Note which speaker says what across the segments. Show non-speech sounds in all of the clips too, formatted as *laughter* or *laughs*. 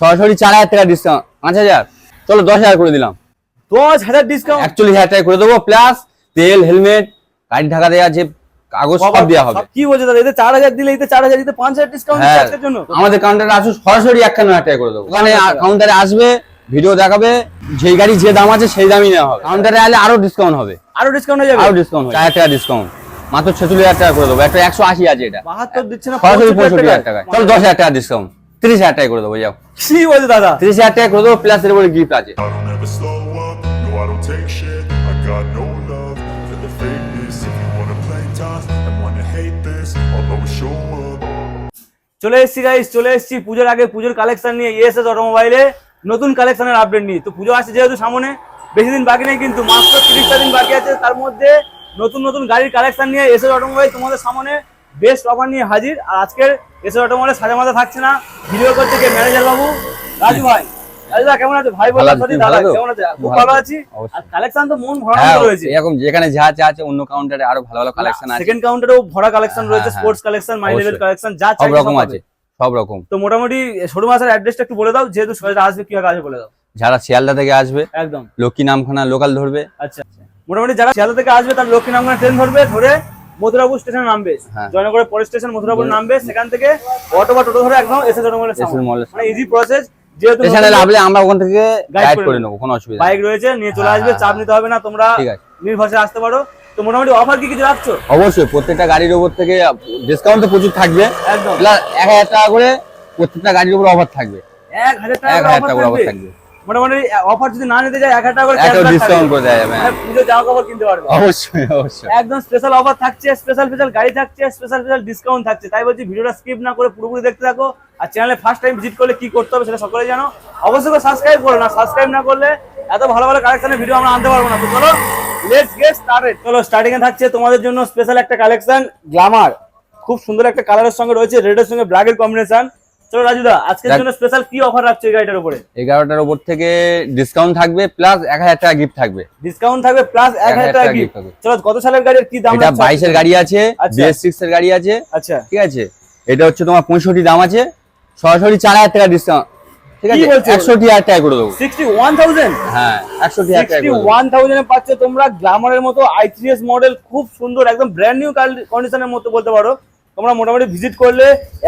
Speaker 1: সরাসরি চার হাজার টাকা ডিসকাউন্ট পাঁচ হাজার। চলো দশ হাজার করে দিলাম।
Speaker 2: দশ হাজার ডিসকাউন্ট
Speaker 1: একচল্লিশ হাজার টাকা করে দেবো প্লাস তেল হেলমেট গাড়ি ঢাকা দেওয়া যে কাগজ সব দেওয়া হবে।
Speaker 2: কি বলছে দাদা? এতে চার হাজার দিলে এতে চার হাজার দিতে পাঁচ হাজার ডিসকাউন্ট
Speaker 1: হ্যাঁ
Speaker 2: জন্য?
Speaker 1: আমাদের কাউন্টারে আসুন সরাসরি একান্ন হাজার টাকা করে দেবো। ওখানে কাউন্টারে আসবে ভিডিও দেখাবে যেই গাড়ি যে দাম আছে সেই দামই নেওয়া হবে। কাউন্টারে আলে আরও ডিসকাউন্ট হবে।
Speaker 2: আরও ডিসকাউন্ট হয়ে যাবে?
Speaker 1: আরও ডিসকাউন্ট চার হাজার টাকা ডিসকাউন্ট মাত্র ছেচল্লিশ হাজার টাকা করে দেবো। একটা একশো আশি আছে এটা।
Speaker 2: বাহাত্তর দিচ্ছে না
Speaker 1: সরাসরি পঁয়ষট্টি হাজার টাকা চলো দশ হাজার টাকা ডিসকাউন্ট তিরিশ হাজার টাকা করে দেবো যাও।
Speaker 2: কি বলছে দাদা।
Speaker 1: তিরিশ হাজার টাকা করে দেবো প্লাস এর উপরে গিফট আছে।
Speaker 2: চলে এসেছি গাইস চলে এসেছি পুজোর আগে পুজোর কালেকশন নিয়ে ইএসএস অটোমোবাইলে নতুন কালেকশনের আপডেট নিয়ে। তো পুজো আসছে যেহেতু সামনে বেশি দিন বাকি নেই কিন্তু মাত্র তিরিশটা দিন বাকি আছে। তার মধ্যে নতুন নতুন গাড়ির কালেকশন নিয়ে এসএস অটোমোবাইল তোমাদের সামনে। বেস্ট অফার নিয়ে হাজির। আর আজকের এসএস অটোমোবাইলে সাজা মাথা থাকছে না। ভিডিও করতে গিয়ে ম্যানেজার বাবু? রাজু ভাই। রাজু দা কেমন আছে? ভাই
Speaker 1: ভালো
Speaker 2: বললাম
Speaker 1: আছি,
Speaker 2: সাথে
Speaker 1: তুমি
Speaker 2: দাদা কেমন আছে? খুব
Speaker 1: ভালো
Speaker 2: ভালো আছি। আর কালেকশন তো মন রয়েছে।
Speaker 1: এরকম যেখানে যা যা আছে অন্য কাউন্টারে আরও ভালো ভালো কালেকশন আছে।
Speaker 2: সেকেন্ড কাউন্টারেও ভরা কালেকশন রয়েছে
Speaker 1: হ্যাঁ, হ্যাঁ।
Speaker 2: Sports collection my level collection যা
Speaker 1: সব রকম আছে সব রকম।
Speaker 2: তো মোটামুটি শোরুম আসার অ্যাড্রেসটা একটু বলে দাও যেহেতু সবাই আসবে কীভাবে আসবে বলে দাও।
Speaker 1: যারা শিয়ালদা থেকে আসবে
Speaker 2: একদম।
Speaker 1: লক্ষ্মী নামখানা লোকাল ধরবে।
Speaker 2: আচ্ছা মোটামুটি যারা শিয়ালদা থেকে আসবে তার লক্ষ্মী নামখানা ট্রেন ধরবে ধরে মথুরাপুর স্টেশনে নামবে।
Speaker 1: হ্যাঁ।
Speaker 2: জয়নগরের পরের স্টেশন মথুরাপুর নামবে সেখান থেকে অটো বা টোটো ধরে একদম এসে জনগণের মানে ইজি প্রসেস
Speaker 1: স্টেশনে নামলে আমরা ওখান থেকে গাইড
Speaker 2: করে
Speaker 1: করে
Speaker 2: নেব।
Speaker 1: নেব কোনো অসুবিধা
Speaker 2: বাইক রয়েছে নিয়ে চলে
Speaker 1: হ্যাঁ,
Speaker 2: আসবে
Speaker 1: হ্যাঁ,
Speaker 2: চাপ নিতে হবে না তোমরা নির্ভরসে আসতে পারো। তো মোটামুটি অফার কি কিছু রাখছো?
Speaker 1: অবশ্যই প্রত্যেকটা গাড়ির উপর থেকে ডিসকাউন্ট তো প্রচুর থাকবে।
Speaker 2: একদম।
Speaker 1: এক হাজার টাকা করে প্রত্যেকটা গাড়ির উপর অফার থাকবে।
Speaker 2: এক হাজার টাকা
Speaker 1: এক হাজার টাকা করে অফার
Speaker 2: থাকবে। মোটামুটি অফার যদি না নিতে যায় এক হাজার টাকা করে
Speaker 1: ডিসকাউন্ট করে দেওয়া যাবে হ্যাঁ।
Speaker 2: মানে পুজো জামা কাপড় কিনতে পারবে।
Speaker 1: অবশ্যই অবশ্যই।
Speaker 2: একদম স্পেশাল অফার থাকছে স্পেশাল স্পেশাল গাড়ি থাকছে স্পেশাল স্পেশাল ডিসকাউন্ট থাকছে। তাই বলছি ভিডিওটা স্কিপ না করে পুরোপুরি দেখতে থাকো। আর চ্যানেলে ফার্স্ট টাইম ভিজিট করলে কি করতে হবে সেটা সকলে জানো। অবশ্যই সাবস্ক্রাইব করো না সাবস্ক্রাইব না করলে এত ভালো ভালো কালেকশনের ভিডিও আমরা আনতে পারব না। তো চলো লেটস গেট স্টার্টেড চলো স্টার্টিং এ থাকছে তোমাদের জন্য স্পেশাল একটা কালেকশন গ্ল্যামার খুব সুন্দর একটা কালারের সঙ্গে রয়েছে রেডের সঙ্গে ব্ল্যাকের কম্বিনেশন চলো রাজুদা আজকের জন্য স্পেশাল কি অফার রাখছে এই গাড়িটার উপরে?
Speaker 1: এগারোটার উপর থেকে ডিসকাউন্ট থাকবে প্লাস এক হাজার টাকা গিফট থাকবে।
Speaker 2: ডিসকাউন্ট থাকবে প্লাস এক হাজার টাকা
Speaker 1: gift
Speaker 2: gift। চলো কত সালের গাড়ির কি দাম
Speaker 1: এটা গাড়ি আছে
Speaker 2: আচ্ছা।
Speaker 1: এর গাড়ি আছে
Speaker 2: আচ্ছা।
Speaker 1: ঠিক আছে? এটা হচ্ছে তোমার পঁয়ষট্টি দাম আছে সরাসরি চার হাজার টাকা ডিসকাউন্ট ঠিক আছে? হাজার টাকা করে দেবো।
Speaker 2: সিক্সটি ওয়ান থাউজেন্ড
Speaker 1: হ্যাঁ একষট্টি হাজার টাকা
Speaker 2: পাচ্ছ তোমরা গ্ল্যামারের মতো মডেল খুব সুন্দর একদম ব্র্যান্ড নিউ কন্ডিশনের মতো বলতে পারো। তোমরা মোটামুটি ভিজিট করলে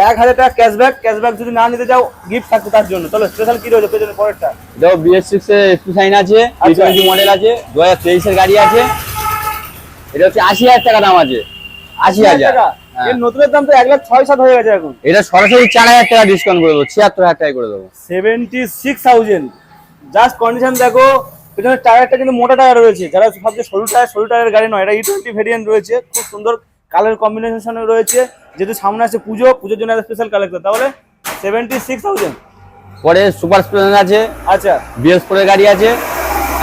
Speaker 2: এক হাজার টাকা ক্যাশব্যাক ক্যাশব্যাক যদি না নিতে চাও গিফট থাকবে তার জন্য। চলো স্পেশাল কি রয়েছে? পেছনে পরেরটা।
Speaker 1: দেখো বিএস সিক্স এর এক্সপি সাইন আছে
Speaker 2: আচ্ছা।
Speaker 1: টোয়েন্টি মডেল আছে দু হাজার তেইশের গাড়ি আছে। এটা হচ্ছে আশি হাজার টাকা দাম আছে। আশি হাজার। হ্যাঁ।
Speaker 2: এর নতুনের দাম তো এক লাখ ছয় সাত হয়ে গেছে এখন।
Speaker 1: এটা সরাসরি চার হাজার টাকা ডিসকাউন্ট করে দেবো ছিয়াত্তর হাজার টাকা করে দেবো।
Speaker 2: Seventy six thousand just condition দেখো পেছনের টায়ারটা কিন্তু মোটা টায়ার রয়েছে। যারা সবচেয়ে সরু টায়ার সরু টায়ারের গাড়ি নয় এটা ই টোয়েন্টি ভেরিয়েন্ট রয়েছে। খুব সুন্দর কালার কম্বিনেশনে রয়েছে। যেহেতু সামনে আছে পুজো পুজোর জন্য স্পেশাল কালেকশন তাহলে সেভেন্টি সিক্স থাউজেন্ড
Speaker 1: পরে সুপার স্প্লেন্ডার আছে।
Speaker 2: আচ্ছা।
Speaker 1: বিএস গাড়ি আছে।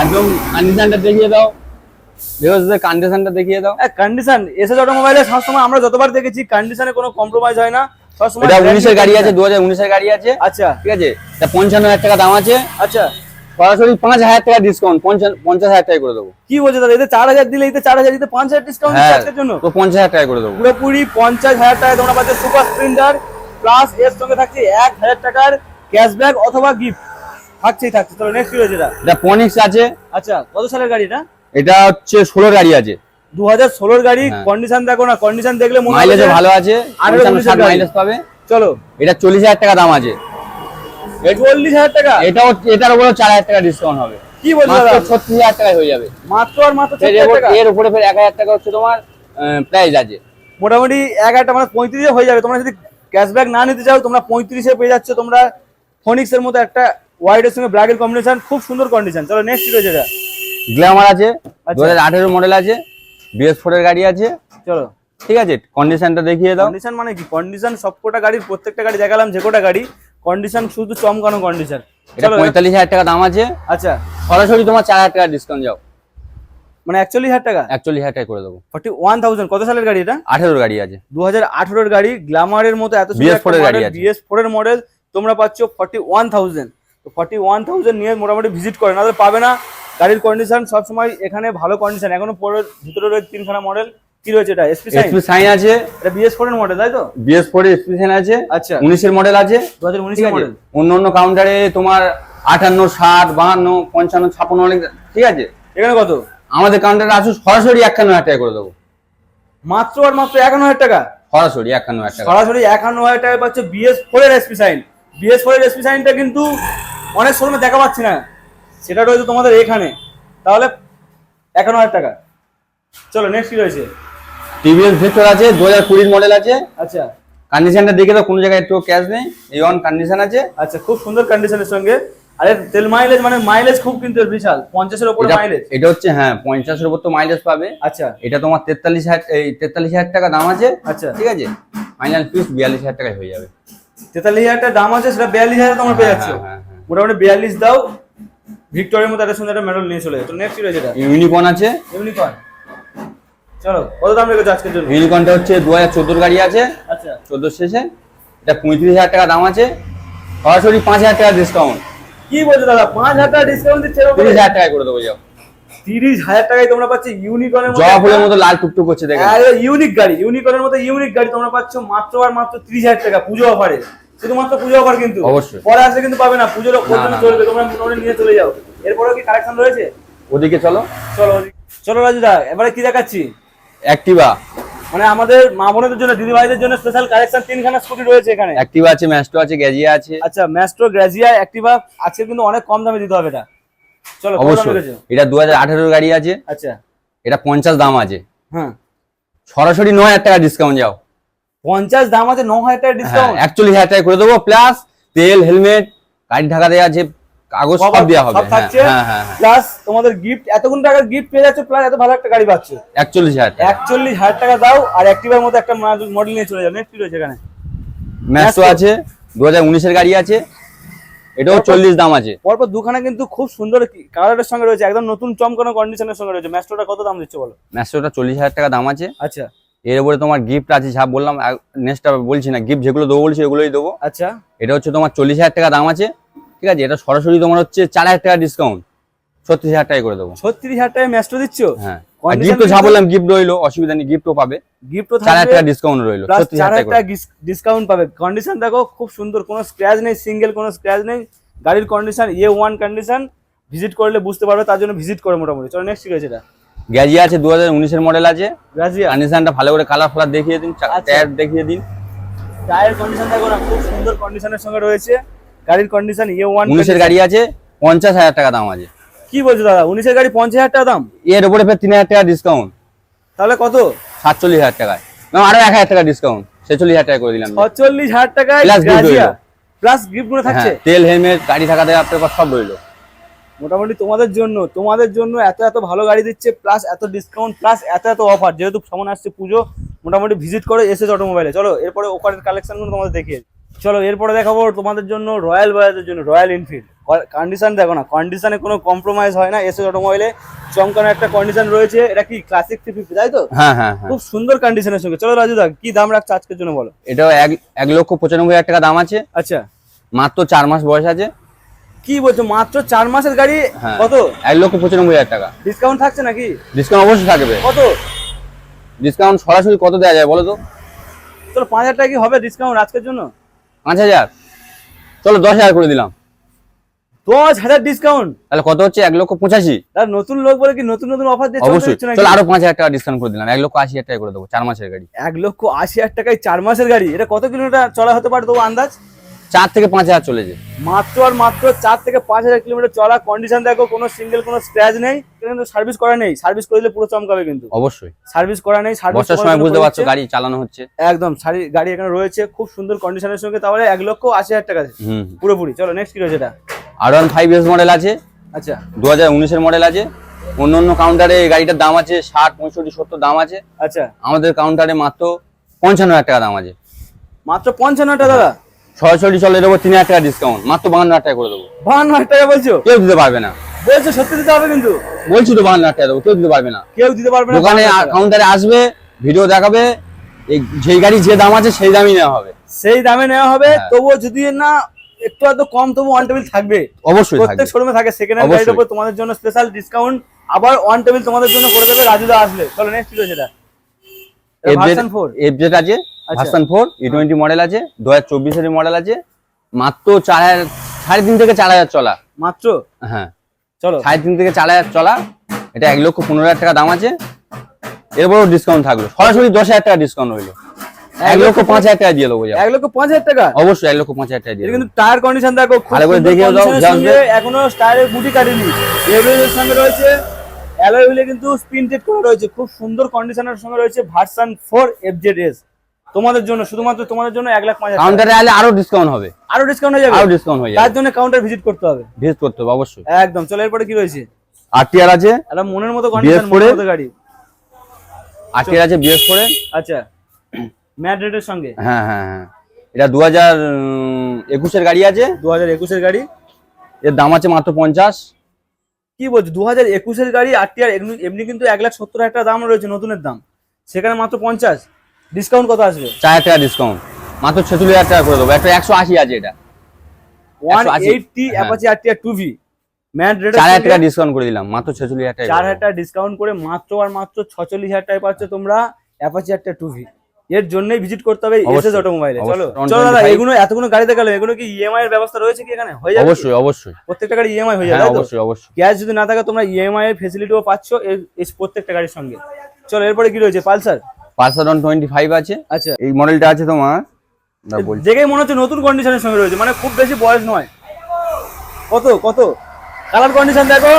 Speaker 1: একদম কন্ডিশনটা দেখিয়ে দাও। বিএস কন্ডিশনটা দেখিয়ে দাও।
Speaker 2: কন্ডিশন এসএস অটোমোবাইলে সবসময় আমরা যতবার দেখেছি কন্ডিশনে কোনো কম্প্রোমাইজ হয় না। সবসময়
Speaker 1: এটা উনিশের গাড়ি আছে। দু হাজার উনিশের গাড়ি আছে।
Speaker 2: আচ্ছা।
Speaker 1: ঠিক আছে? পঞ্চান্ন হাজার টাকা দাম আছে।
Speaker 2: আচ্ছা।
Speaker 1: সরাসরি পাঁচ হাজার টাকা ডিসকাউন্ট পঞ্চাশ হাজার টাকা করে দেবো।
Speaker 2: কি বলছে দাদা? এতে চার হাজার দিলে এতে চার হাজার দিতে পাঁচ হাজার ডিসকাউন্ট
Speaker 1: হ্যাঁ
Speaker 2: আজকের জন্য?
Speaker 1: তো পঞ্চাশ হাজার টাকা করে দেবো।
Speaker 2: পুরোপুরি পঞ্চাশ হাজার টাকা তোমরা পাচ্ছ সুপার স্প্লেন্ডার প্লাস এর সঙ্গে থাকছে এক হাজার টাকার ক্যাশব্যাক অথবা গিফট থাকছেই থাকছে। চলো নেক্সট রয়েছে এটা
Speaker 1: এটা পনিক্স আছে।
Speaker 2: আচ্ছা কত সালের গাড়ি এটা?
Speaker 1: এটা হচ্ছে গাড়ি আছে।
Speaker 2: দু হাজার ষোলোর গাড়ি
Speaker 1: হ্যাঁ।
Speaker 2: কন্ডিশন দেখো না কন্ডিশন দেখলে
Speaker 1: ভালো আছে
Speaker 2: আঠেরো
Speaker 1: মাইলেজ পাবে।
Speaker 2: চলো।
Speaker 1: এটা চল্লিশ হাজার টাকা দাম আছে।
Speaker 2: চল্লিশ হাজার টাকা?
Speaker 1: এটাও এটার উপরে চার হাজার টাকা ডিসকাউন্ট হবে।
Speaker 2: কি বলছো দাদা?
Speaker 1: ছত্রিশ হাজার টাকায় হয়ে যাবে।
Speaker 2: মাত্র আর মাত্র
Speaker 1: এর
Speaker 2: হাজার টাকা?
Speaker 1: এর উপরে ফের এক হাজার টাকা হচ্ছে তোমার প্রাইস আছে।
Speaker 2: মোটামুটি এক একটা মানে পঁয়ত্রিশে হয়ে যাবে। তোমরা যদি ক্যাশব্যাক না নিতে চাও তোমরা পঁয়ত্রিশে পেয়ে যাচ্ছ তোমরা ফোনিক্স এর মতো একটা হোয়াইট এর সঙ্গে ব্ল্যাক এর কম্বিনেশন খুব সুন্দর কন্ডিশন চলো নেক্সট রয়েছে এটা
Speaker 1: গ্ল্যামার আছে
Speaker 2: আচ্ছা।
Speaker 1: দু হাজার আঠেরো মডেল আছে বিএস ফোর এর গাড়ি আছে।
Speaker 2: চলো।
Speaker 1: ঠিক আছে কন্ডিশনটা দেখিয়ে দাও।
Speaker 2: কন্ডিশন মানে কি? কন্ডিশন সবকটা গাড়ির প্রত্যেকটা গাড়ি দেখালাম যে কটা গাড়ি। কন্ডিশন শুধু চমকানো কন্ডিশন
Speaker 1: এটা পঁয়তাল্লিশ হাজার টাকা দাম আছে।
Speaker 2: আচ্ছা।
Speaker 1: সরাসরি তোমার চার হাজার টাকা ডিসকাউন্ট যাও।
Speaker 2: মানে একচল্লিশ হাজার টাকা?
Speaker 1: একচল্লিশ হাজার টাকা করে দেবো।
Speaker 2: ফর্টি ওয়ান থাউজেন্ড কত সালের গাড়ি এটা?
Speaker 1: আঠেরোর গাড়ি আছে।
Speaker 2: দু হাজার আঠেরোর গাড়ি গ্ল্যামারের মতো এত
Speaker 1: BS4 এর গাড়ি আছে।
Speaker 2: বিএস ফোর এর মডেল তোমরা পাচ্ছ ফর্টি ওয়ান থাউজেন্ড তো ফর্টি ওয়ান থাউজেন্ড নিয়ে মোটামুটি ভিজিট করে নাহলে পাবে না। গাড়ির কন্ডিশন সবসময় এখানে ভালো কন্ডিশন এখনও পরে ভিতরে রয়েছে তিনখানা মডেল কি রয়েছে এটা? এসপি সাইন
Speaker 1: এসপি সাইন আছে।
Speaker 2: এটা এর মডেল তাই তো?
Speaker 1: এসপি সাইন আছে।
Speaker 2: আচ্ছা।
Speaker 1: মডেল আছে।
Speaker 2: উনিশের
Speaker 1: আছে।
Speaker 2: মডেল
Speaker 1: অন্য অন্য কাউন্টারে তোমার আটান্ন ষাট বাহান্ন পঞ্চান্ন ছাপ্পান্ন অনেক ঠিক আছে।
Speaker 2: এখানে কত?
Speaker 1: আমাদের কাউন্টারে সরাসরি একান্ন হাজার টাকা করে দেবো।
Speaker 2: মাত্র আর মাত্র একান্ন হাজার টাকা?
Speaker 1: সরাসরি হাজার টাকা।
Speaker 2: সরাসরি একান্ন হাজার টাকা পাচ্ছে এর এসপি সাইন এর এসপি সাইনটা কিন্তু অনেক শোরুমে দেখা পাচ্ছি না। সেটা রয়েছে তোমাদের এখানে। তাহলে একান্ন হাজার টাকা। চলো নেক্সট কি রয়েছে?
Speaker 1: টিভিএস ভেক্টর আছে দু হাজার কুড়ির মডেল আছে।
Speaker 2: আচ্ছা।
Speaker 1: কন্ডিশনটা দেখে দাও কোনো জায়গায় একটু ক্যাশ নেই এই অন কন্ডিশন আছে।
Speaker 2: আচ্ছা খুব সুন্দর কন্ডিশনের সঙ্গে। আরে তেল মাইলেজ মানে মাইলেজ খুব কিন্তু বিশাল পঞ্চাশের
Speaker 1: এটা
Speaker 2: মাইলেজ
Speaker 1: এটা হচ্ছে হ্যাঁ পঞ্চাশের উপর তো মাইলেজ পাবে।
Speaker 2: আচ্ছা।
Speaker 1: এটা তোমার তেতাল্লিশ হাজার এই তেতাল্লিশ হাজার টাকা দাম আছে।
Speaker 2: আচ্ছা।
Speaker 1: ঠিক আছে? ফাইনাল পিস বিয়াল্লিশ হাজার টাকায় হয়ে যাবে।
Speaker 2: তেতাল্লিশ হাজার টাকা দাম আছে সেটা বিয়াল্লিশ হাজার তোমরা পেয়ে যাচ্ছে।
Speaker 1: হ্যাঁ, হ্যাঁ, হ্যাঁ।
Speaker 2: মোটামুটি বিয়াল্লিশ দাও। ভিক্টোরিয়ার মতো একটা সুন্দর একটা মেডেল নিয়ে চলে তো নেক্সট রয়েছে এটা?
Speaker 1: ইউনিকর্ন আছে।
Speaker 2: ইউনিকর্ন চলো কত দাম রেখেছো আজকের জন্য?
Speaker 1: ইউনিকর্নটা হচ্ছে দু হাজার চোদ্দোর গাড়ি আছে
Speaker 2: আচ্ছা।
Speaker 1: চোদ্দোর শেষে। এটা পঁয়ত্রিশ হাজার টাকা দাম আছে। সরাসরি পাঁচ হাজার টাকা ডিসকাউন্ট
Speaker 2: কি বলছো দাদা পাঁচ হাজার টাকা ডিসকাউন্ট দিচ্ছে
Speaker 1: তিরিশ হাজার টাকা করে দেবো যাও।
Speaker 2: তিরিশ হাজার টাকায় তোমরা পাচ্ছ ইউনিকর্নের
Speaker 1: জবা ফুলের মতো লাল টুকটুক করছে দেখেন।
Speaker 2: ইউনিক গাড়ি ইউনিকর্নের মতো ইউনিক গাড়ি তোমরা পাচ্ছ মাত্র আর মাত্র তিরিশ হাজার টাকা পুজো অফারে শুধুমাত্র পুজো অফার কিন্তু।
Speaker 1: অবশ্যই।
Speaker 2: পরে আসলে কিন্তু পাবে না পুজোর পর্যন্ত চলবে তোমরা মোটামুটি নিয়ে চলে যাও। এরপরেও কি কালেকশন রয়েছে?
Speaker 1: ওদিকে চলো।
Speaker 2: চলো চলো রাজুদা এবারে কি দেখাচ্ছি?
Speaker 1: অ্যাক্টিভা।
Speaker 2: মানে আমাদের মা বোনদের জন্য দিদি ভাইদের জন্য স্পেশাল কালেকশন তিনখানা স্কুটি রয়েছে এখানে।
Speaker 1: অ্যাক্টিভা আছে ম্যাস্টো আছে গ্যাজিয়া আছে।
Speaker 2: আচ্ছা ম্যাস্ট্রো গ্রাজিয়া অ্যাক্টিভা আজকে কিন্তু অনেক কম দামে দিতে হবে এটা। চলো
Speaker 1: অবশ্যই। এটা দু হাজার গাড়ি আছে।
Speaker 2: আচ্ছা।
Speaker 1: এটা পঞ্চাশ দাম আছে।
Speaker 2: হ্যাঁ।
Speaker 1: সরাসরি নয় হাজার টাকা ডিসকাউন্ট যাও।
Speaker 2: পঞ্চাশ দাম আছে ন হাজার টাকা
Speaker 1: হ্যাঁ
Speaker 2: ডিসকাউন্ট
Speaker 1: একচল্লিশ হাজার টাকা করে দেবো প্লাস তেল হেলমেট গাড়ি ঢাকা দেওয়া আছে কাগজ সব দেওয়া হবে
Speaker 2: থাকছে।
Speaker 1: হ্যাঁ হ্যাঁ হ্যাঁ।
Speaker 2: প্লাস তোমাদের গিফট টাকার গিফট পেয়ে যাচ্ছে প্লাস এত ভালো একটা গাড়ি পাচ্ছ।
Speaker 1: একচল্লিশ হাজার
Speaker 2: একচল্লিশ হাজার টাকা দাও আর অ্যাক্টিভার মতো একটা মডেল নিয়ে চলে যাও নেক্সট রয়েছে এখানে
Speaker 1: আছে দু হাজার উনিশের গাড়ি আছে এটাও চল্লিশ দাম আছে।
Speaker 2: পরপর দুখানা কিন্তু খুব সুন্দর কালারের সঙ্গে রয়েছে একদম নতুন চমকানো কন্ডিশনের সঙ্গে রয়েছে। ম্যাস্ট্রোটা কত দাম দিচ্ছে বলো?
Speaker 1: ম্যাস্টোটা চল্লিশ হাজার টাকা দাম আছে।
Speaker 2: আচ্ছা।
Speaker 1: এর উপরে তোমার গিফট আছে যা বললাম নেক্সটটা বলছি না গিফট যেগুলো দেবো বলছি ওগুলোই দেবো।
Speaker 2: আচ্ছা।
Speaker 1: এটা হচ্ছে তোমার চল্লিশ হাজার টাকা দাম আছে। ঠিক আছে? এটা সরাসরি তোমার হচ্ছে চার হাজার টাকা ডিসকাউন্ট ছত্রিশ হাজার টাকা করে দেবো।
Speaker 2: ছত্রিশ হাজার টাকায় ম্যাস্ট্রো দিচ্ছ?
Speaker 1: হ্যাঁ। গিফট তো যা বললাম গিফট রইল অসুবিধা নেই গিফটও পাবে।
Speaker 2: গিফটও
Speaker 1: চার হাজার টাকা ডিসকাউন্ট রইল ছত্রিশ হাজার টাকা
Speaker 2: টাকা ডিসকাউন্ট পাবে। কন্ডিশন দেখো খুব সুন্দর কোনো স্ক্র্যাচ নেই সিঙ্গেল কোনো স্ক্র্যাচ নেই। গাড়ির condition A one condition visit করলে বুঝতে পারবে তার জন্য ভিজিট করে মোটামুটি। চলো নেক্সট ঠিক আছে এটা।
Speaker 1: গ্যাজিয়া আছে দু হাজার উনিশের মডেল আছে।
Speaker 2: রাজিয়া
Speaker 1: কন্ডিশনটা ভালো করে কালার ফালার দেখিয়ে দিন
Speaker 2: আচ্ছা।
Speaker 1: টায়ার দেখিয়ে দিন।
Speaker 2: টায়ার কন্ডিশন দেখো না খুব সুন্দর কন্ডিশনের সঙ্গে রয়েছে। গাড়ির কন্ডিশন ইয়ে ওয়ান
Speaker 1: উনিশের গাড়ি আছে পঞ্চাশ হাজার টাকা দাম আছে।
Speaker 2: কি বলছো দাদা? উনিশের গাড়ি পঞ্চাশ হাজার টাকা দাম?
Speaker 1: এর উপরে ফের তিন হাজার টাকা ডিসকাউন্ট
Speaker 2: তাহলে কত?
Speaker 1: সাতচল্লিশ হাজার টাকায়। না আরও এক হাজার টাকা ডিসকাউন্ট ছেচল্লিশ হাজার টাকা করে দিলাম।
Speaker 2: ছচল্লিশ হাজার টাকায়। প্লাস গিফটগুলো থাকছে?
Speaker 1: হ্যাঁ তেল হেলমেট গাড়ি থাকা দেওয়া পেপার সব রইল।
Speaker 2: মোটামুটি তোমাদের জন্য তোমাদের জন্য এত এত ভালো গাড়ি দিচ্ছে প্লাস এত ডিসকাউন্ট প্লাস এত এত অফার যেহেতু সামনে আসছে পুজো মোটামুটি ভিজিট করে এসএস অটোমোবাইলে চলো এরপরে ওখানের কালেকশনগুলো তোমাদের দেখিয়ে। চলো এরপরে দেখাবো তোমাদের জন্য রয়্যাল বাজাজের জন্য রয়্যাল এনফিল্ড কন্ডিশন দেখো না কন্ডিশনে কোনো কম্প্রোমাইজ হয় না এসএস অটোমোবাইলে চমকানো একটা কন্ডিশন রয়েছে এটা কি ক্লাসিক থ্রি ফিফটি তাই তো?
Speaker 1: হ্যাঁ হ্যাঁ হ্যাঁ।
Speaker 2: খুব সুন্দর কন্ডিশনের সঙ্গে। চলো রাজু দা কি দাম রাখছো আজকের জন্য বলো?
Speaker 1: এটাও এক এক লক্ষ পঁচানব্বই হাজার টাকা দাম আছে।
Speaker 2: আচ্ছা।
Speaker 1: মাত্র চার মাস বয়স আছে।
Speaker 2: কি বলছো মাত্র চার মাসের গাড়ি?
Speaker 1: হ্যাঁ।
Speaker 2: কত?
Speaker 1: এক লক্ষ পঁচানব্বই হাজার টাকা।
Speaker 2: ডিসকাউন্ট থাকছে নাকি?
Speaker 1: ডিসকাউন্ট অবশ্যই থাকবে।
Speaker 2: কত?
Speaker 1: ডিসকাউন্ট সরাসরি কত দেওয়া যায় বলো তো?
Speaker 2: চলো পাঁচ হাজার টাকা কি হবে ডিসকাউন্ট আজকের জন্য?
Speaker 1: পাঁচ হাজার। চলো দশ হাজার করে দিলাম।
Speaker 2: দশ হাজার ডিসকাউন্ট
Speaker 1: তাহলে কত হচ্ছে? এক লক্ষ পঁচাশি।
Speaker 2: আর নতুন লোক বলে কি নতুন নতুন অফার দিয়ে
Speaker 1: অবশ্যই।
Speaker 2: দিচ্ছে
Speaker 1: চলো আরও পাঁচ হাজার টাকা ডিসকাউন্ট করে দিলাম। এক লক্ষ আশি হাজার টাকা করে দেবো চার মাসের গাড়ি।
Speaker 2: এক লক্ষ আশি হাজার টাকায় চার মাসের গাড়ি? এটা কত কিলোমিটার চলা হতে পারে তবু আন্দাজ?
Speaker 1: চার থেকে পাঁচ হাজার চলে যায়।
Speaker 2: মাত্র আর মাত্র চার থেকে পাঁচ হাজার কিলোমিটার চলা কন্ডিশন দেখো কোনো সিঙ্গেল কোনো স্ক্র্যাচ নেই কিন্তু সার্ভিস করা নেই। সার্ভিস করে দিলে পুরো চমকাবে কিন্তু।
Speaker 1: অবশ্যই।
Speaker 2: সার্ভিস করা নেই সার্ভিস
Speaker 1: সময় বুঝতে পারছ গাড়ি চালানো হচ্ছে।
Speaker 2: একদম গাড়ি এখানে রয়েছে খুব সুন্দর কন্ডিশনের সঙ্গে তাহলে এক লক্ষ আশি হাজার টাকা পুরোপুরি। চলো নেক্সট কি রয়েছে এটা?
Speaker 1: R one five S model আছে
Speaker 2: আচ্ছা।
Speaker 1: দু হাজার উনিশের মডেল আছে অন্য অন্য কাউন্টারে এই গাড়িটার দাম আছে ষাট পঁয়ষট্টি সত্তর দাম আছে।
Speaker 2: আচ্ছা।
Speaker 1: আমাদের কাউন্টারে মাত্র পঞ্চান্ন হাজার টাকা দাম আছে।
Speaker 2: মাত্র পঞ্চান্ন টাকা দাদা?
Speaker 1: সরাসরি চলে দেবো তিন হাজার টাকা ডিসকাউন্ট মাত্র বাহান্ন হাজার টাকা করে দেবো।
Speaker 2: বাহান্ন হাজার টাকা বলছো?
Speaker 1: কেউ দিতে পারবে না।
Speaker 2: বলছো সত্যি দিতে হবে কিন্তু?
Speaker 1: বলছি তো বাহান্ন হাজার টাকা দেবো কেউ দিতে পারবে না।
Speaker 2: কেউ দিতে পারবে না
Speaker 1: দোকানে কাউন্টারে আসবে ভিডিও দেখাবে যেই গাড়ি যে দাম আছে সেই দামই নেওয়া হবে।
Speaker 2: সেই দামে নেওয়া হবে
Speaker 1: হ্যাঁ।
Speaker 2: তবুও যদি না একটু এত কম তবু অন টেবিল থাকবে।
Speaker 1: অবশ্যই
Speaker 2: প্রত্যেক শোরুমে থাকে সেকেন্ড হ্যান্ড গাড়ির উপর তোমাদের জন্য স্পেশাল ডিসকাউন্ট আবার অন টেবিল তোমাদের জন্য করে দেবে রাজুদা আসলে। চলো নেক্সট ভার্সন ফোর
Speaker 1: এফজেড আছে। ভার্সন ফোর ই টোয়েন্টি মডেল আছে দু হাজার চব্বিশের মডেল আছে মাত্র চার হাজার সাড়ে তিন থেকে চার হাজার চলা।
Speaker 2: মাত্র?
Speaker 1: হ্যাঁ।
Speaker 2: চলো।
Speaker 1: সাড়ে তিন থেকে চার হাজার চলা এটা এক লক্ষ পনেরো হাজার টাকা দাম আছে। এরপরও ডিসকাউন্ট থাকল সরাসরি দশ হাজার টাকা ডিসকাউন্ট হইল। এক লক্ষ পাঁচ হাজার টাকা দিয়ে দেবো।
Speaker 2: এক লক্ষ পাঁচ হাজার টাকা?
Speaker 1: অবশ্যই এক লক্ষ পাঁচ হাজার টাকা দিয়ে
Speaker 2: কিন্তু টায়ার কন্ডিশন দেখো খুব
Speaker 1: ভালো করে দেখে দাও।
Speaker 2: এখনও টায়ারের বুটি কাটেনি। এভারেজের সঙ্গে রয়েছে অ্যালয় হুইলে কিন্তু স্পিন টেট করা রয়েছে খুব সুন্দর কন্ডিশনের সঙ্গে রয়েছে version four F FZ S তোমাদের জন্য শুধুমাত্র তোমাদের জন্য এক লাখ পাঁচ।
Speaker 1: কাউন্টারে আলে আরও ডিসকাউন্ট হবে।
Speaker 2: আরও ডিসকাউন্ট হয়ে যাবে?
Speaker 1: আরও ডিসকাউন্ট হয়ে যাবে।
Speaker 2: তার জন্য কাউন্টার ভিজিট করতে হবে।
Speaker 1: ভিজিট করতে হবে অবশ্যই।
Speaker 2: একদম। চলো এরপরে কি রয়েছে?
Speaker 1: আরটিআর আছে।
Speaker 2: একটা মনের মতো কন্ডিশন মনের মতো গাড়ি।
Speaker 1: আরটিআর আছে বিএস ফোরে
Speaker 2: আচ্ছা। ম্যাট রেটের সঙ্গে?
Speaker 1: হ্যাঁ হ্যাঁ হ্যাঁ। এটা দু হাজার একুশের গাড়ি আছে।
Speaker 2: দু হাজার একুশের গাড়ি।
Speaker 1: এর দাম আছে মাত্র পঞ্চাশ।
Speaker 2: কি বলছো? দু হাজার একুশের গাড়ি আরটিআর এমনি কিন্তু এক লাখ সত্তর হাজার টাকা দাম রয়েছে নতুনের দাম। সেখানে মাত্র পঞ্চাশ। ডিসকাউন্ট কত আসবে?
Speaker 1: চার হাজার টাকা ডিসকাউন্ট মাত্র ছেচল্লিশ হাজার টাকা করে দেবো। একটা একশো আশি আছে এটা।
Speaker 2: ওয়ান
Speaker 1: 180
Speaker 2: এইটটি
Speaker 1: হ্যাঁ।
Speaker 2: অ্যাপাচি আরটিআর টু ভি ম্যাট রেট
Speaker 1: চার হাজার টাকা ডিসকাউন্ট করে দিলাম। মাত্র ছেচল্লিশ হাজার টাকা
Speaker 2: চার হাজার টাকা ডিসকাউন্ট করে মাত্র আর মাত্র ছচল্লিশ হাজার টাকায় পাচ্ছ তোমরা অ্যাপাচি আরটিআর টু ভি এর জন্যই ভিজিট করতে হবে এসএস অটোমোবাইলে চলো। চলো দাদা
Speaker 1: 125
Speaker 2: এগুলো এতগুলো গাড়ি দেখাল এগুলো কি ইএমআই এর ব্যবস্থা রয়েছে কি এখানে? হয়ে যাবে?
Speaker 1: অবশ্যই অবশ্যই।
Speaker 2: প্রত্যেকটা গাড়ি ইএমআই হয়ে
Speaker 1: হ্যাঁ
Speaker 2: যাবে
Speaker 1: অবশ্যই অবশ্যই।
Speaker 2: ক্যাশ যদি না থাকে তোমরা ইএমআই এর ফেসিলিটিও পাচ্ছ এই প্রত্যেকটা গাড়ির সঙ্গে। চলো এরপরে কি রয়েছে? Pulsar.
Speaker 1: Pulsar one twenty five আছে।
Speaker 2: আচ্ছা।
Speaker 1: এই মডেলটা আছে তোমার
Speaker 2: দেখেই মনে হচ্ছে নতুন কন্ডিশনের সঙ্গে রয়েছে মানে খুব বেশি বয়স নয়। কত কত? কালার কন্ডিশন দেখো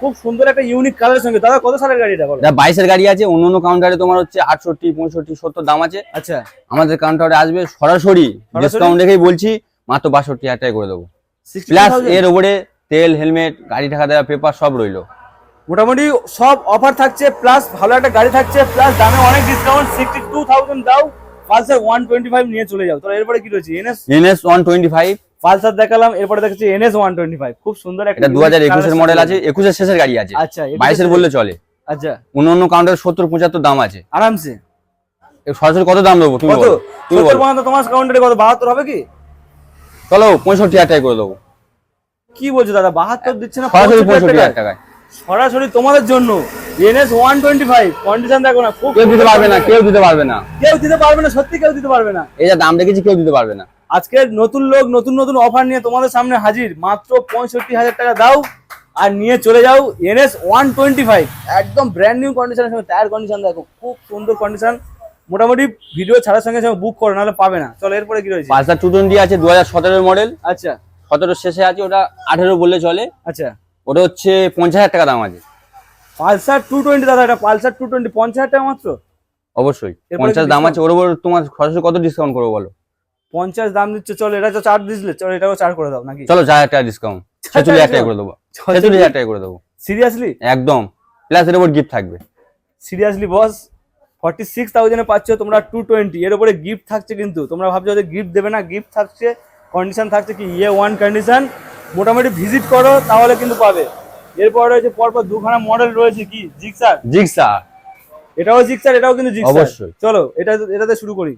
Speaker 2: খুব সুন্দর একটা ইউনিক কালারের সঙ্গে। দাদা কত সালের গাড়ি এটা বলো
Speaker 1: বাইশের গাড়ি আছে অন্য অন্য কাউন্টারে তোমার হচ্ছে আটষট্টি পঁয়ষট্টি সত্তর দাম আছে।
Speaker 2: আচ্ছা।
Speaker 1: আমাদের কাউন্টারে আসবে সরাসরি ডিসকাউন্ট রেখেই বলছি মাত্র বাষট্টি হাজার টাকা করে দেবো। প্লাস এর উপরে তেল হেলমেট গাড়ি টাকা দেওয়া পেপার সব রইল।
Speaker 2: মোটামুটি সব অফার থাকছে প্লাস ভালো একটা গাড়ি থাকছে প্লাস দামে অনেক ডিসকাউন্ট সিক্সটি টু থাউজেন্ড দাও পালসার ওয়ান টোয়েন্টি ফাইভ নিয়ে চলে যাও। তো এরপরে কি রয়েছে? NS
Speaker 1: NS one twenty five
Speaker 2: Pulsar দেখালাম এরপরে দেখছি এনএস ওয়ান টোয়েন্টি ফাইভ খুব সুন্দর একটা
Speaker 1: দু হাজার একুশের মডেল আছে। একুশের শেষের গাড়ি আছে।
Speaker 2: আচ্ছা
Speaker 1: বাইশের বললে চলে।
Speaker 2: আচ্ছা।
Speaker 1: অন্য অন্য কাউন্টারে সত্তর পঁচাত্তর দাম আছে।
Speaker 2: আরামসে।
Speaker 1: সরাসরি কত দাম দেবো? তুমি
Speaker 2: সত্তর
Speaker 1: বলো।
Speaker 2: তোমার কাউন্টারে কত? বাহাত্তর হবে কি?
Speaker 1: চলো পঁয়ষট্টি হাজার টাকা করে দেবো।
Speaker 2: কি বলছো দাদা? বাহাত্তর দিচ্ছে না?
Speaker 1: সরাসরি পঁয়ষট্টি হাজার টাকায়।
Speaker 2: সরাসরি তোমাদের জন্য NS one twenty five condition দেখো না খুব
Speaker 1: কেউ দিতে পারবে না কেউ দিতে পারবে না।
Speaker 2: কেউ দিতে পারবে না সত্যি কেউ দিতে পারবে না।
Speaker 1: এই যা দাম রেখেছি কেউ দিতে পারবে না।
Speaker 2: আজকে নতুন লোক নতুন নতুন অফার নিয়ে তোমাদের সামনে হাজির। মাত্র পঁয়ষট্টি হাজার টাকা দাও আর নিয়ে চলে যাও এনএস ওয়ান টোয়েন্টি ফাইভ একদম ব্র্যান্ড নিউ কন্ডিশনের সঙ্গে টায়ার কন্ডিশন দেখো খুব সুন্দর কন্ডিশন মোটামুটি ভিডিও ছাড়ার সঙ্গে সঙ্গে বুক করো নাহলে পাবে না। চলো এরপরে কি রয়েছে?
Speaker 1: পালসার টু টোয়েন্টি আছে দু হাজার সতেরোর মডেল
Speaker 2: আচ্ছা।
Speaker 1: সতেরো শেষে আছে ওটা আঠেরো বললে চলে।
Speaker 2: আচ্ছা।
Speaker 1: ওটা হচ্ছে পঞ্চাশ হাজার টাকা দাম আছে।
Speaker 2: পালসার টু টোয়েন্টি দাদা এটা পালসার টু টোয়েন্টি পঞ্চাশ হাজার টাকা মাত্র?
Speaker 1: অবশ্যই। পঞ্চাশ দাম আছে ওর উপর তোমার সরাসরি কত ডিসকাউন্ট করব বলো?
Speaker 2: পঞ্চাশ দাম দিচ্ছে চলো এটা তো চার দিছিলে চলো এটাও চার করে দাও নাকি?
Speaker 1: চলো চার হাজার টাকা ডিসকাউন্ট *laughs* ছেচল্লিশ হাজার টাকা। করে দেবো। ছেচল্লিশ হাজার টাকা করে দেবো।
Speaker 2: সিরিয়াসলি
Speaker 1: একদম। প্লাস এর উপর গিফট থাকবে।
Speaker 2: সিরিয়াসলি বস ফর্টি সিক্স থাউজেন্ডে পাচ্ছ তোমরা টু টোয়েন্টি এর উপরে গিফট থাকছে কিন্তু। তোমরা ভাবছ যে গিফট দেবে না গিফট থাকছে কন্ডিশন থাকছে কি ইয়ে ওয়ান কন্ডিশন মোটামুটি ভিজিট করো তাহলে কিন্তু পাবে। এরপর রয়েছে পরপর দুখানা মডেল রয়েছে কি? জিক্সার
Speaker 1: জিক্সা
Speaker 2: এটাও জিক্সার এটাও কিন্তু জিক্সার
Speaker 1: অবশ্যই।
Speaker 2: চলো এটা এটাতে শুরু করি।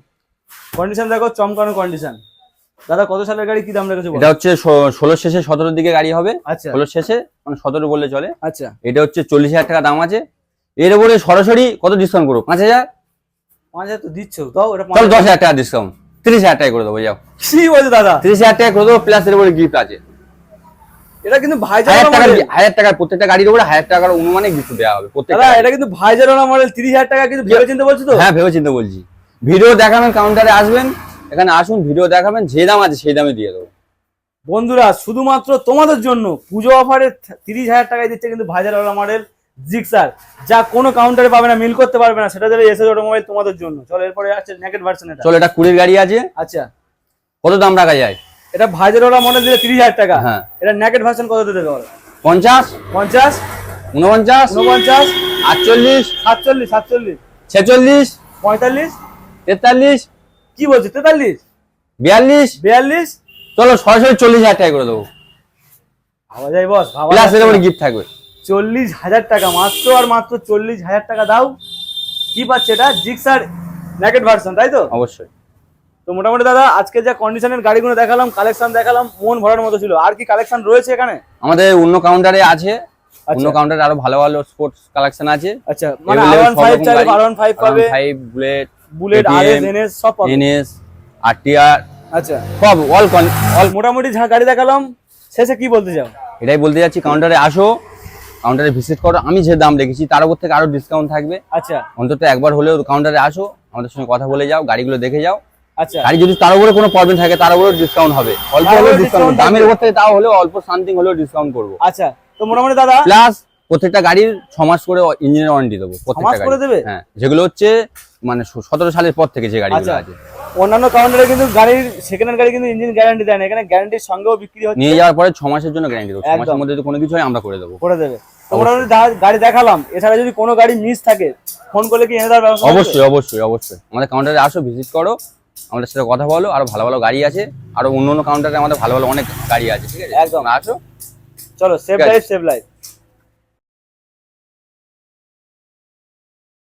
Speaker 2: কন্ডিশন দেখো চমকানো কন্ডিশন দাদা কত সালের গাড়ি? কি দাম রেখেছো
Speaker 1: এটা হচ্ছে ষোলো শেষে সতেরোর দিকে গাড়ি হবে।
Speaker 2: আচ্ছা।
Speaker 1: ষোলো শেষে মানে সতেরো বললে চলে।
Speaker 2: আচ্ছা।
Speaker 1: এটা হচ্ছে চল্লিশ হাজার টাকা দাম আছে। এর উপরে সরাসরি কত ডিসকাউন্ট করব? পাঁচ হাজার?
Speaker 2: পাঁচ হাজার তো দিচ্ছ দাও এটা
Speaker 1: চলো দশ
Speaker 2: হাজার।
Speaker 1: হাজার টাকা ডিসকাউন্ট তিরিশ হাজার টাকা করে দেবো যাও।
Speaker 2: কি বলছো দাদা?
Speaker 1: তিরিশ হাজার টাকা করে দেবো প্লাস এর উপরে গিফট আছে।
Speaker 2: এটা কিন্তু ভাইজান
Speaker 1: হাজার টাকা প্রত্যেকটা গাড়ির উপরে হাজার টাকার অনুমানে গিফট দেওয়া হবে। প্রত্যেকটা
Speaker 2: এটা কিন্তু ভাইজারোনা মডেল তিরিশ হাজার টাকা কিন্তু ভেবে চিন্তে বলছো তো?
Speaker 1: হ্যাঁ ভেবে চিন্তে বলছি। ভিডিও দেখাবেন কাউন্টারে আসবেন এখানে আসুন ভিডিও দেখাবেন যে দাম আছে সেই দামে দিয়ে দেবো।
Speaker 2: বন্ধুরা শুধুমাত্র তোমাদের জন্য পুজো অফারে তিরিশ হাজার টাকায় দিচ্ছে কিন্তু ভাইজারওয়ালা মডেল জিক্সার যা কোনো কাউন্টারে পাবে না মিল করতে পারবে না সেটা দেবে এসএস অটোমোবাইল তোমাদের জন্য। চলো এরপরে আছে নেকেট ভার্সন এটা।
Speaker 1: চলো এটা কুড়ির গাড়ি আছে।
Speaker 2: আচ্ছা।
Speaker 1: কত দাম রাখা যায়?
Speaker 2: এটা ভাইজারওয়ালা মডেল দিলে তিরিশ হাজার টাকা।
Speaker 1: হ্যাঁ।
Speaker 2: এটা নেকেট ভার্সন কত দিতে পারো
Speaker 1: পঞ্চাশ।
Speaker 2: পঞ্চাশ।
Speaker 1: উনপঞ্চাশ
Speaker 2: উনপঞ্চাশ
Speaker 1: আটচল্লিশ।
Speaker 2: সাতচল্লিশ সাতচল্লিশ।
Speaker 1: ছেচল্লিশ।
Speaker 2: পঁয়তাল্লিশ।
Speaker 1: তেতাল্লিশ।
Speaker 2: কি বলছো তেতাল্লিশ?
Speaker 1: বিয়াল্লিশ।
Speaker 2: বিয়াল্লিশ।
Speaker 1: চলো সরাসরি চল্লিশ হাজার টাকা করে দেবো।
Speaker 2: ভাবা যায় বস ভাবা
Speaker 1: প্লাস
Speaker 2: যাচ্ছে
Speaker 1: এর উপরে গিফট থাকবে।
Speaker 2: চল্লিশ হাজার টাকা মাত্র আর মাত্র চল্লিশ হাজার টাকা দাও। কি পাচ্ছে এটা? জিক্সার নেকেট ভার্সন তাই তো?
Speaker 1: অবশ্যই।
Speaker 2: তো মোটামুটি দাদা আজকে যা কন্ডিশনের গাড়িগুলো দেখালাম কালেকশন দেখালাম মন ভরার মতো ছিল। আর কি কালেকশন রয়েছে এখানে?
Speaker 1: আমাদের অন্য কাউন্টারে আছে। অন্য কাউন্টারে আরও ভালো ভালো স্পোর্টস কালেকশন আছে।
Speaker 2: আচ্ছা মানে চাইলে পাবে।
Speaker 1: বুলেট
Speaker 2: বুলেট আর এস সব পাবে।
Speaker 1: এনএস আরটিআর
Speaker 2: আচ্ছা।
Speaker 1: সব অল অল
Speaker 2: মোটামুটি যা গাড়ি দেখালাম শেষে কি বলতে চাও?
Speaker 1: এটাই বলতে যাচ্ছি কাউন্টারে আসো। কাউন্টারে ভিজিট করো। আমি যে দাম রেখেছি তার উপর থেকে আরও ডিসকাউন্ট থাকবে।
Speaker 2: আচ্ছা।
Speaker 1: অন্তত একবার হলেও কাউন্টারে আসো। আমাদের সঙ্গে কথা বলে যাও গাড়িগুলো দেখে যাও।
Speaker 2: আচ্ছা।
Speaker 1: গাড়ি যদি তার উপরে কোনো প্রবলেম থাকে তার উপরে ডিসকাউন্ট হবে। অল্প হলেও ডিসকাউন্ট দামের উপর থেকে তাও হলেও অল্প সামথিং হলেও ডিসকাউন্ট করব।
Speaker 2: আচ্ছা তো মোটামুটি দাদা
Speaker 1: প্লাস প্রত্যেকটা গাড়ির ছ মাস করে ইঞ্জিনের ওয়ারেন্টি দেবো প্রত্যেকটা
Speaker 2: করে দেবে?
Speaker 1: হ্যাঁ যেগুলো হচ্ছে মানে সতেরো সালের পর থেকে যে গাড়িগুলো
Speaker 2: আচ্ছা।
Speaker 1: আছে।
Speaker 2: অন্যান্য কাউন্টারে কিন্তু গাড়ির সেকেন্ড হ্যান্ড গাড়ি কিন্তু ইঞ্জিন গ্যারান্টি দেয় না। এখানে গ্যারান্টির সঙ্গেও বিক্রি হচ্ছে।
Speaker 1: নিয়ে যাওয়ার পরে ছ মাসের জন্য গ্যারান্টি দেবো। ছ মাসের মধ্যে যদি কোনো কিছু হয় আমরা করে দেবো।
Speaker 2: করে দেবে। তো মোটামুটি গাড়ি দেখালাম। এছাড়া যদি কোনো গাড়ি মিস থাকে ফোন করলে কি এনে দেওয়ার ব্যবস্থা
Speaker 1: অবশ্যই অবশ্যই অবশ্যই। আমাদের কাউন্টারে আসো ভিজিট করো। আমাদের সাথে কথা বলো আরও ভালো ভালো গাড়ি আছে আরও অন্য অন্য কাউন্টারে আমাদের ভালো ভালো অনেক গাড়ি আছে ঠিক আছে?
Speaker 2: একদম।
Speaker 1: আসো।
Speaker 2: চলো সেভ লাইফ সেভ লাইফ